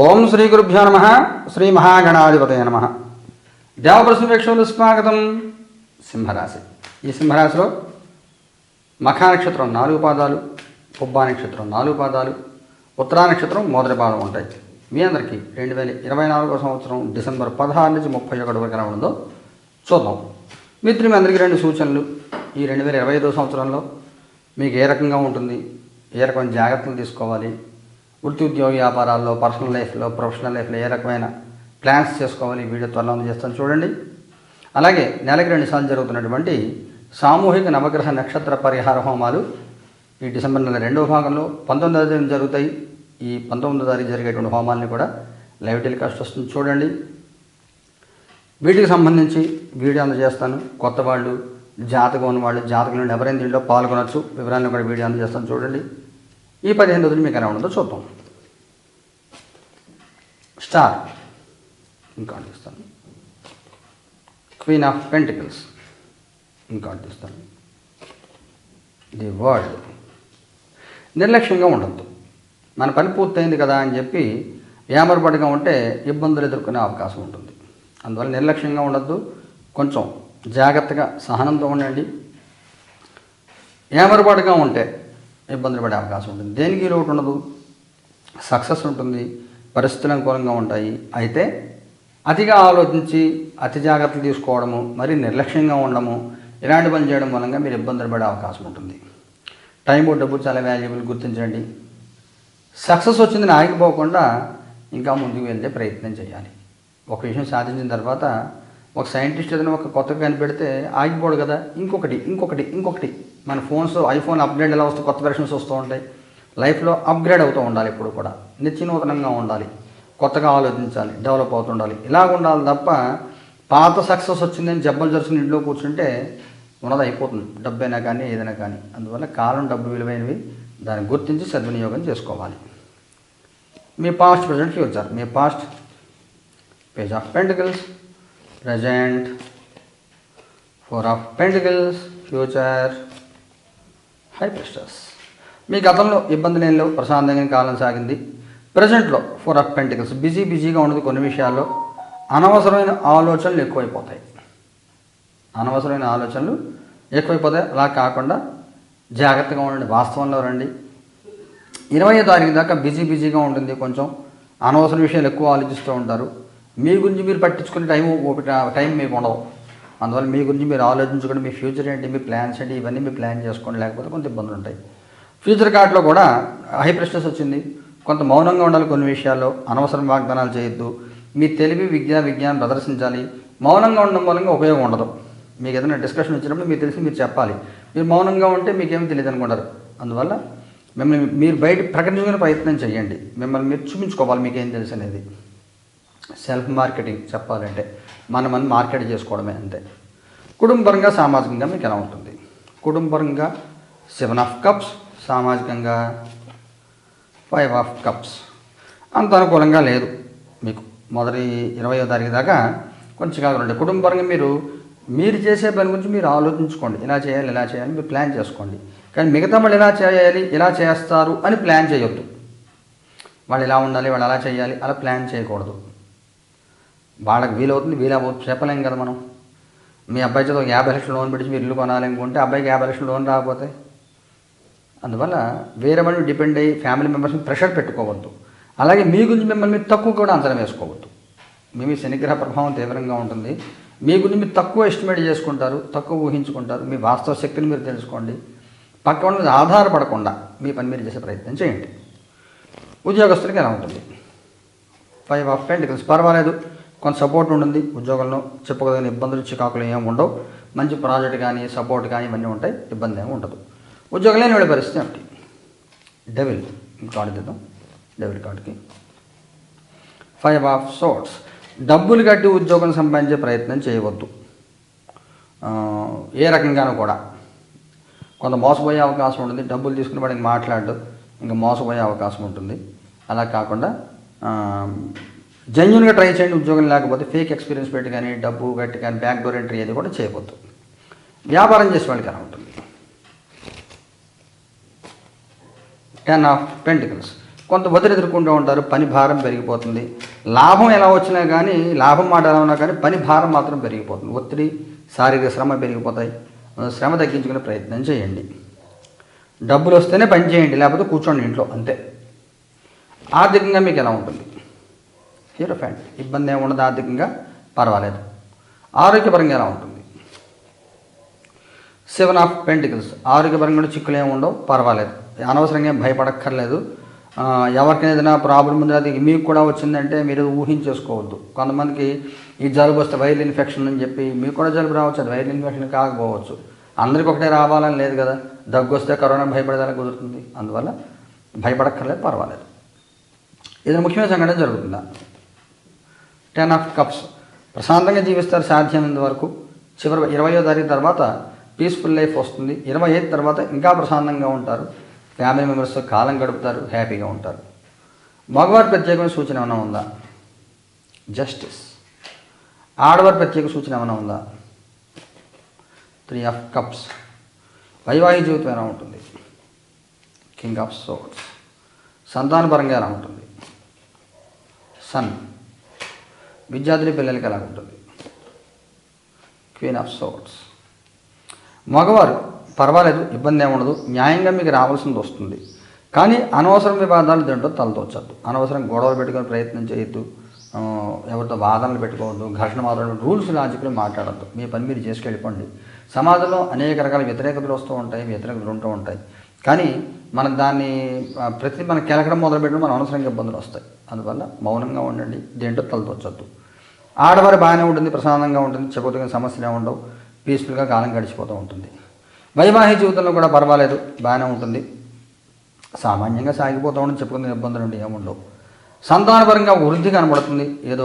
ఓం శ్రీ గురుభ్యో నమ. శ్రీ మహాగణాధిపతయ నమ. దేవప్రశ్న స్వాగతం. సింహరాశి. ఈ సింహరాశిలో మఖా నక్షత్రం నాలుగు పాదాలు పుబ్బా నక్షత్రం నాలుగు పాదాలు ఉత్తరా నక్షత్రం మొదటి పాదం ఉంటాయి. మీ అందరికీ రెండు వేల ఇరవై నాలుగో సంవత్సరం డిసెంబర్ పదహారు నుంచి ముప్పై ఒకటి వరకు ఎలా ఉందో చూద్దాం. మిత్రులు మీ అందరికీ రెండు సూచనలు. ఈ రెండు వేల ఇరవై ఐదో సంవత్సరంలో మీకు ఏ రకంగా ఉంటుంది? ఏ రకమైన జాగ్రత్తలు తీసుకోవాలి? వృత్తి ఉద్యోగ వ్యాపారాల్లో పర్సనల్ లైఫ్లో ప్రొఫెషనల్ లైఫ్లో ఏ రకమైన ప్లాన్స్ చేసుకోవాలి వీడియో త్వరలో చేస్తాను చూడండి. అలాగే నెలకి రెండుసార్లు జరుగుతున్నటువంటి సామూహిక నవగ్రహ నక్షత్ర పరిహార హోమాలు ఈ డిసెంబర్ నెల రెండవ భాగంలో పంతొమ్మిదవ తేదీన జరుగుతాయి. ఈ పంతొమ్మిదో తారీఖు జరిగేటువంటి హోమాలని కూడా లైవ్ టెలికాస్ట్ వస్తుంది చూడండి. వీటికి సంబంధించి వీడియో అందజేస్తాను. కొత్త వాళ్ళు జాతకం ఉన్న వాళ్ళు జాతకం నుండి ఎవరైనా దీంట్లో పాల్గొనవచ్చు వివరాలను కూడా వీడియో అందజేస్తాను చూడండి. ఈ పదిహేను రోజులు మీకు ఎలా ఉండదో చూద్దాం. స్టార్ ఇంకా తీస్తాను క్వీన్ ఆఫ్ పెంటికల్స్ ఇంకా తీస్తాను ది వరల్డ్ నిర్లక్ష్యంగా ఉండద్దు. మన పని పూర్తయింది కదా అని చెప్పి వ్యామరపడిగా ఉంటే ఇబ్బందులు ఎదుర్కొనే అవకాశం ఉంటుంది. అందువల్ల నిర్లక్ష్యంగా ఉండద్దు. కొంచెం జాగ్రత్తగా సహనంతో ఉండండి. ఏమరపాటుగా ఉంటే ఇబ్బందులు పడే అవకాశం ఉంటుంది. దేనికి లోటు ఉండదు? సక్సెస్ ఉంటుంది పరిస్థితులు అనుకూలంగా ఉంటాయి. అయితే అతిగా ఆలోచించి అతి జాగ్రత్తలు తీసుకోవడము మరి నిర్లక్ష్యంగా ఉండడము ఇలాంటి పని చేయడం మూలంగా మీరు ఇబ్బందులు పడే అవకాశం ఉంటుంది. టైం డబ్బు చాలా వాల్యుబుల్ గుర్తించండి. సక్సెస్ వచ్చిందని ఆగిపోకుండా ఇంకా ముందుకు వెళ్తే ప్రయత్నం చేయాలి. ఒక విషయం సాధించిన తర్వాత ఒక సైంటిస్ట్ ఏదైనా ఒక కొత్తగా కనిపెడితే ఆగిపోడు కదా. ఇంకొకటి ఇంకొకటి ఇంకొకటి. మన ఫోన్స్ ఐఫోన్ అప్గ్రేడ్ ఎలా వస్తూ కొత్త వెర్షన్స్ వస్తూ ఉంటాయి. లైఫ్లో అప్గ్రేడ్ అవుతూ ఉండాలి ఇప్పుడు కూడా. నిత్యనూతనంగా ఉండాలి. కొత్తగా ఆలోచించాలి డెవలప్ అవుతుండాలి ఇలాగ ఉండాలి తప్ప పాత సక్సెస్ వచ్చిందని జబ్బలు జరుచుకుని ఇంట్లో కూర్చుంటే ఉన్నది అయిపోతుంది. డబ్బైనా కానీ ఏదైనా కానీ. అందువల్ల కాలం డబ్బు విలువైనవి దాన్ని గుర్తించి సద్వినియోగం చేసుకోవాలి. మీ past present future me past page of pentacles present four of pentacles future high priestess మీ గతంలో ఇబ్బంది లేనిలో ప్రశాంతంగా కాలం సాగింది. ప్రజెంట్లో ఫోర్ ఆఫ్ పెంటికల్స్ బిజీ బిజీగా ఉండదు కొన్ని విషయాల్లో. అనవసరమైన ఆలోచనలు ఎక్కువైపోతాయి. అనవసరమైన ఆలోచనలు ఎక్కువైపోతాయి. అలా కాకుండా జాగ్రత్తగా ఉండండి. వాస్తవంలో రండి. ఇరవై తారీఖు దాకా బిజీ బిజీగా ఉంటుంది. కొంచెం అనవసర విషయాలు ఎక్కువ ఆలోచిస్తూ ఉంటారు. మీ గురించి మీరు పట్టించుకునే టైం ఒకటి టైం మీకు ఉండవు. అందువల్ల మీ గురించి మీరు ఆలోచించుకోండి మీ ఫ్యూచర్ ఏంటి మీ ప్లాన్స్ ఏంటి ఇవన్నీ మీరు ప్లాన్ చేసుకోండి లేకపోతే కొంత ఇబ్బందులు ఉంటాయి. ఫ్యూచర్ కార్డులో కూడా హై ప్రెషర్స్ వచ్చింది. కొంత మౌనంగా ఉండాలి కొన్ని విషయాల్లో అనవసరం వాగ్దానాలు చేయొద్దు. మీ తెలివి విజ్ఞాన విజ్ఞానం ప్రదర్శించాలి. మౌనంగా ఉండడం మూలంగా ఉపయోగం ఉండదు. మీకు ఏదైనా డిస్కషన్ వచ్చినప్పుడు మీకు తెలిసి మీరు చెప్పాలి. మీరు మౌనంగా ఉంటే మీకేమీ తెలియదు అనుకుంటారు. అందువల్ల మిమ్మల్ని మీరు బయట ప్రకటించుకునే ప్రయత్నం చేయండి. మిమ్మల్ని మీరు చూపించుకోవాలి మీకేం తెలుసు అనేది. సెల్ఫ్ మార్కెటింగ్ చెప్పాలంటే మనం మనం మార్కెట్ చేసుకోవడమే అంతే. కుటుంబపరంగా సామాజికంగా మీకు ఎలా ఉంటుంది? కుటుంబపరంగా సెవెన్ ఆఫ్ కప్స్ సామాజికంగా ఫైవ్ ఆఫ్ కప్స్. అంత అనుకూలంగా లేదు. మీకు మొదటి ఇరవయో తారీఖు దాకా కొంచెం కాకుండా కుటుంబపరంగా మీరు మీరు చేసే పని గురించి మీరు ఆలోచించుకోండి. ఇలా చేయాలి ఇలా చేయాలి మీరు ప్లాన్ చేసుకోండి. కానీ మిగతా వాళ్ళు ఎలా చేయాలి ఇలా చేస్తారు అని ప్లాన్ చేయొద్దు. వాళ్ళు ఇలా ఉండాలి వాళ్ళు అలా చేయాలి అలా ప్లాన్ చేయకూడదు. వాళ్ళకి వీలవుతుంది వీలవుతుంది చెప్పలేం కదా మనం. మీ అబ్బాయి చేత ఒక యాభై లక్షలు లోన్ పెట్టి మీరు ఇల్లు కొనాలి అనుకుంటే అబ్బాయికి యాభై లక్షలు లోన్ రాకపోతే? అందువల్ల వేరే వాళ్ళు డిపెండ్ అయ్యి ఫ్యామిలీ మెంబర్స్ని ప్రెషర్ పెట్టుకోవద్దు. అలాగే మీ గురించి మిమ్మల్ని మీరు తక్కువ కూడా అంచనా వేసుకోవద్దు. మీ మీ శనిగ్రహ ప్రభావం తీవ్రంగా ఉంటుంది. మీ గురించి మీరు తక్కువ ఎస్టిమేట్ చేసుకుంటారు తక్కువ ఊహించుకుంటారు. మీ వాస్తవ శక్తిని మీరు తెలుసుకోండి. పక్క వాళ్ళ మీద ఆధారపడకుండా మీ పని మీరు చేసే ప్రయత్నం చేయండి. ఉద్యోగస్తులకి ఎలా ఉంటుంది? ఫైవ్ ఆఫ్ పెంటికల్స్ పర్వాలేదు. కొంత సపోర్ట్ ఉంటుంది. ఉద్యోగంలో చెప్పుకోదగిన ఇబ్బందులు చికాకులు ఏమి ఉండవు. మంచి ప్రాజెక్ట్ కానీ సపోర్ట్ కానీ ఇవన్నీ ఉంటాయి. ఇబ్బంది ఏమి ఉండదు. ఉద్యోగం లేని వాళ్ళ పరిస్థితి ఏమిటి? డెవిల్ కార్డు దిద్దాం డెవిల్ కార్డుకి ఫైవ్ ఆఫ్ సోర్ట్స్ డబ్బులు కట్టి ఉద్యోగం సంపాదించే ప్రయత్నం చేయవద్దు. ఏ రకంగానూ కూడా. కొంత మోసపోయే అవకాశం ఉంటుంది. డబ్బులు తీసుకుని వాడికి మాట్లాడు. ఇంకా మోసపోయే అవకాశం ఉంటుంది. అలా కాకుండా జెన్యున్గా ట్రై చేయండి ఉద్యోగం లేకపోతే ఫేక్ ఎక్స్పీరియన్స్ పెట్టి కానీ డబ్బు కట్టి కానీ బ్యాక్ డోర్ ఎంట్రీ అది కూడా చేయవద్దు. వ్యాపారం చేసే వాళ్ళకి ఎలా ఉంటుంది? టెన్ ఆఫ్ పెంటికల్స్ కొంత ఒత్తిడి ఎదుర్కొంటూ ఉంటారు పని భారం పెరిగిపోతుంది. లాభం ఎలా వచ్చినా కానీ లాభం మాట ఎలా ఉన్నా కానీ పని భారం మాత్రం పెరిగిపోతుంది. ఒత్తిడి శారీరక శ్రమ పెరిగిపోతాయి. శ్రమ తగ్గించుకునే ప్రయత్నం చేయండి. డబ్బులు వస్తేనే పని చేయండి లేకపోతే కూర్చోండి ఇంట్లో అంతే. ఆర్థికంగా మీకు ఎలా ఉంటుంది? హీరో ఫ్యాంట్ ఇబ్బంది ఏమి ఉండదు ఆర్థికంగా పర్వాలేదు. ఆరోగ్యపరంగా ఎలా ఉంటుంది? సెవెన్ ఆఫ్ పెంటికల్స్ ఆరోగ్యపరంగా కూడా చిక్కులు ఏమి ఉండవు పర్వాలేదు. అనవసరంగా భయపడక్కర్లేదు. ఎవరికైనా ఏదైనా ప్రాబ్లం ఉంది అది మీకు కూడా వచ్చిందంటే మీరు ఊహించేసుకోవద్దు. కొంతమందికి ఈ జలుబు వస్తే వైరల్ ఇన్ఫెక్షన్ అని చెప్పి మీకు కూడా జలుబు రావచ్చు అది వైరల్ ఇన్ఫెక్షన్ కాకపోవచ్చు. అందరికి ఒకటే రావాలని లేదు కదా. దగ్గు వస్తే కరోనా భయపడేదానికి కుదురుతుంది? అందువల్ల భయపడక్కర్లేదు పర్వాలేదు. ఏదైనా ముఖ్యమైన సంఘటన జరుగుతుందా? Ten of cups. ప్రశాంతంగా జీవిస్తారు సాధ్యమైనంత వరకు చివరి ఇరవయో తారీఖు తర్వాత పీస్ఫుల్ లైఫ్ వస్తుంది. ఇరవై ఐదు తర్వాత ఇంకా ప్రశాంతంగా ఉంటారు. ఫ్యామిలీ మెంబర్స్తో కాలం గడుపుతారు హ్యాపీగా ఉంటారు. మగవారి ప్రత్యేకమైన సూచన ఏమైనా ఉందా? జస్టిస్ ఆడవారి ప్రత్యేక సూచన ఏమైనా ఉందా? త్రీ ఆఫ్ కప్స్ వైవాహిక జీవితం ఎలా ఉంటుంది? కింగ్ ఆఫ్ సోట్స్ సంతానపరంగా ఎలా ఉంటుంది? సన్ విద్యార్థుల పిల్లలకి ఎలా ఉంటుంది. క్వీన్ ఆఫ్ సోట్స్ మగవారు పర్వాలేదు ఇబ్బంది ఏముండదు న్యాయంగా మీకు రావాల్సింది వస్తుంది. కానీ అనవసరం వివాదాలు దీంట్లో తలతోచద్దు అనవసరం గొడవలు పెట్టుకొని ప్రయత్నం చేయొద్దు. ఎవరితో వాదనలు పెట్టుకోవద్దు. ఘర్షణ వాదనలు రూల్స్ లాజిక్లు మాట్లాడద్దు. మీ పని మీరు చేసుకెళ్ళిపోండి. సమాజంలో అనేక రకాల వ్యతిరేకతలు వస్తూ ఉంటాయి వ్యతిరేకతలు ఉంటూ ఉంటాయి. కానీ మనం దాన్ని ప్రతి మనం కెలకడం మొదలుపెట్టడం మన అనవసరంగా ఇబ్బందులు వస్తాయి. అందువల్ల మౌనంగా ఉండండి. దేంట్లో తలతోచద్దు ఆడవారు బాగానే ఉంటుంది ప్రశాంతంగా ఉంటుంది చెప్పుతున్న సమస్యలే ఉండవు. పీస్ఫుల్గా కాలం గడిచిపోతూ ఉంటుంది. వైవాహిక జీవితంలో కూడా పర్వాలేదు బాగానే ఉంటుంది. సామాన్యంగా సాగిపోతూ ఉండదు చెప్పుకునే ఇబ్బందులు ఉండి ఏముండవు సంతానపరంగా వృద్ధి కనబడుతుంది ఏదో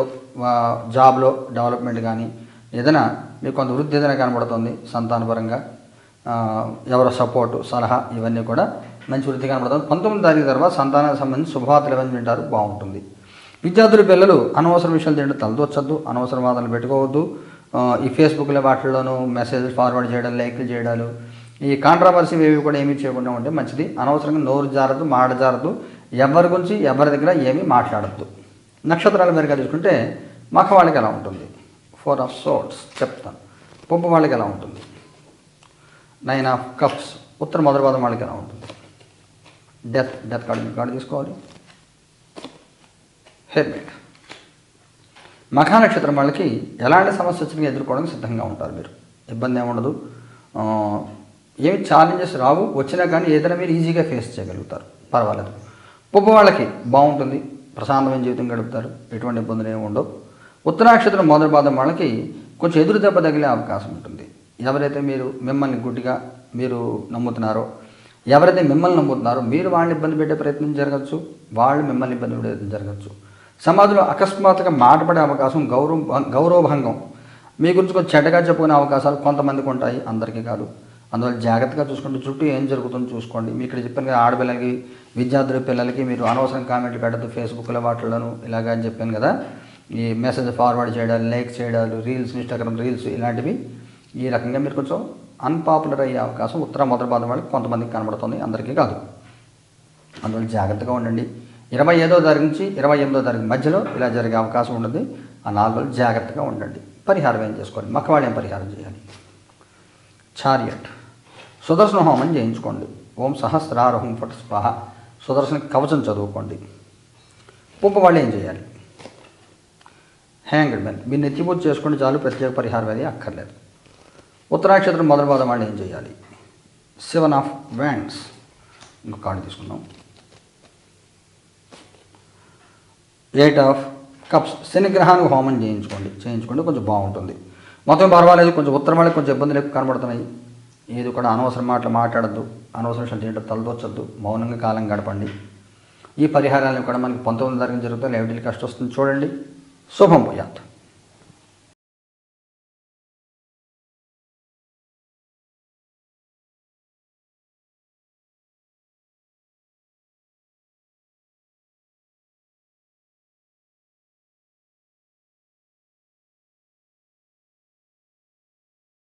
జాబ్లో డెవలప్మెంట్ కానీ ఏదైనా మీకు కొంత వృద్ధి ఏదైనా కనబడుతుంది సంతానపరంగా ఎవరి సపోర్టు సలహా ఇవన్నీ కూడా మంచి వృద్ధి కనబడుతుంది. పంతొమ్మిది తారీఖు తర్వాత సంతానానికి సంబంధించి శుభవార్తలు ఇవన్నీ వింటారు బాగుంటుంది. విద్యార్థుల పిల్లలు అనవసర విషయాలు తింటే తలదొచ్చద్దు అనవసర వాదనలు పెట్టుకోవద్దు. ఈ ఫేస్బుక్లో వాటిల్లోనూ మెసేజ్ ఫార్వర్డ్ చేయడం లైక్లు చేయడాలు ఈ కాంట్రవర్సీ ఏవి కూడా ఏమీ చేయకుండా ఉంటే మంచిది. అనవసరంగా నోరు జారద్దు మాట జారద్దు. ఎవరి గురించి ఎవరి దగ్గర ఏమీ మాట్లాడద్దు. నక్షత్రాల మేరగా తీసుకుంటే మఖ వాళ్ళకి ఎలా ఉంటుంది? ఫోర్ ఆఫ్ సోట్స్ చెప్తాను. పొప్పు వాళ్ళకి ఎలా ఉంటుంది? నైన్ ఆఫ్ కప్స్ ఉత్తర మొదటి వాళ్ళకి ఎలా ఉంటుంది? డెత్ డెత్ కార్డు కార్డు తీసుకోవాలి. హెర్మిట్ మఖా నక్షత్రం వాళ్ళకి ఎలాంటి సమస్య వచ్చినా ఎదుర్కోవడానికి సిద్ధంగా ఉంటారు మీరు. ఇబ్బంది ఏముండదు ఉండదు. ఏమి ఛాలెంజెస్ రావు. వచ్చినా కానీ ఏదైనా మీరు ఈజీగా ఫేస్ చేయగలుగుతారు. పర్వాలేదు. పువ్వు వాళ్ళకి బాగుంటుంది. ప్రశాంతమైన జీవితం గడుపుతారు. ఎటువంటి ఇబ్బందులు ఏమి ఉండవు. ఉత్తరాక్షత్రం మొదటి పాదం వాళ్ళకి కొంచెం ఎదురు దెబ్బ తగిలే అవకాశం ఉంటుంది. ఎవరైతే మీరు మిమ్మల్ని గుడ్డిగా మీరు నమ్ముతున్నారో ఎవరైతే మిమ్మల్ని నమ్ముతున్నారో మీరు వాళ్ళని ఇబ్బంది పెట్టే ప్రయత్నం జరగచ్చు. వాళ్ళు మిమ్మల్ని ఇబ్బంది పెట్టే ప్రయత్నం జరగచ్చు. సమాజంలో అకస్మాత్తుగా మాటపడే అవకాశం గౌరవం గౌరవభంగం. మీ గురించి కొంచెం చెడ్డగా చెప్పుకునే అవకాశాలు కొంతమందికి ఉంటాయి అందరికీ కాదు. అందువల్ల జాగ్రత్తగా చూసుకోండి. చుట్టూ ఏం జరుగుతుందో చూసుకోండి. మీ ఇక్కడ చెప్పాను కదా ఆడపిల్లలకి విద్యార్థుల పిల్లలకి మీరు అనవసరం కామెంట్లు పెట్టద్దు ఫేస్బుక్లో వాటిల్లోనూ ఇలాగా అని చెప్పాను కదా. ఈ మెసేజ్ ఫార్వర్డ్ చేయడాలు లైక్ చేయడాలు రీల్స్ ఇన్స్టాగ్రామ్ రీల్స్ ఇలాంటివి. ఈ రకంగా మీరు కొంచెం అన్పాపులర్ అయ్యే అవకాశం ఉత్తర మొదటి భాగం వాళ్ళకి కొంతమందికి కనబడుతుంది అందరికీ కాదు. అందువల్ల జాగ్రత్తగా ఉండండి. ఇరవై ఐదో తారీఖు నుంచి ఇరవై ఎనిమిదో తారీఖు మధ్యలో ఇలా జరిగే అవకాశం ఉంటుంది. ఆ నాలుగు రోజులు జాగ్రత్తగా ఉండండి. పరిహారం ఏం చేసుకోండి? మక్కవాళ్ళు ఏం పరిహారం చేయాలి? చారియట్. సుదర్శన హోమం చేయించుకోండి. ఓం సహస్రారోహం ఫట్ స్వాహ. సుదర్శన కవచం చదువుకోండి. పుప్ప వాళ్ళు ఏం చేయాలి? హ్యాంగ్డ్ మెన్ మీరు నెత్తిపూజ చేసుకుంటే చాలు ప్రత్యేక పరిహారం అది అక్కర్లేదు. ఉత్తరాక్షత్రం మొదలు వాళ్ళు ఏం చేయాలి? సెవెన్ ఆఫ్ వ్యాండ్స్ ఇంకొక కార్డు తీసుకుందాం. ఎయిట్ ఆఫ్ కప్స్ శనిగ్రహానికి హోమం చేయించుకోండి. చేయించుకోండి కొంచెం బాగుంటుంది. మొత్తం పర్వాలేదు. కొంచెం ఉత్తరం వాళ్ళకి కొంచెం ఇబ్బందులు ఎక్కువ కనబడుతున్నాయి. ఏది కూడా అనవసరం మాటలు మాట్లాడద్దు. అనవసరం విషయాలు తలదొచ్చద్దు మౌనంగా కాలం గడపండి. ఈ పరిహారాలను కూడా మనకి పంతొమ్మిది తారీఖు జరుగుతాయి లైవ్ కష్టం వస్తుంది. చూడండి. శుభం పోయాత్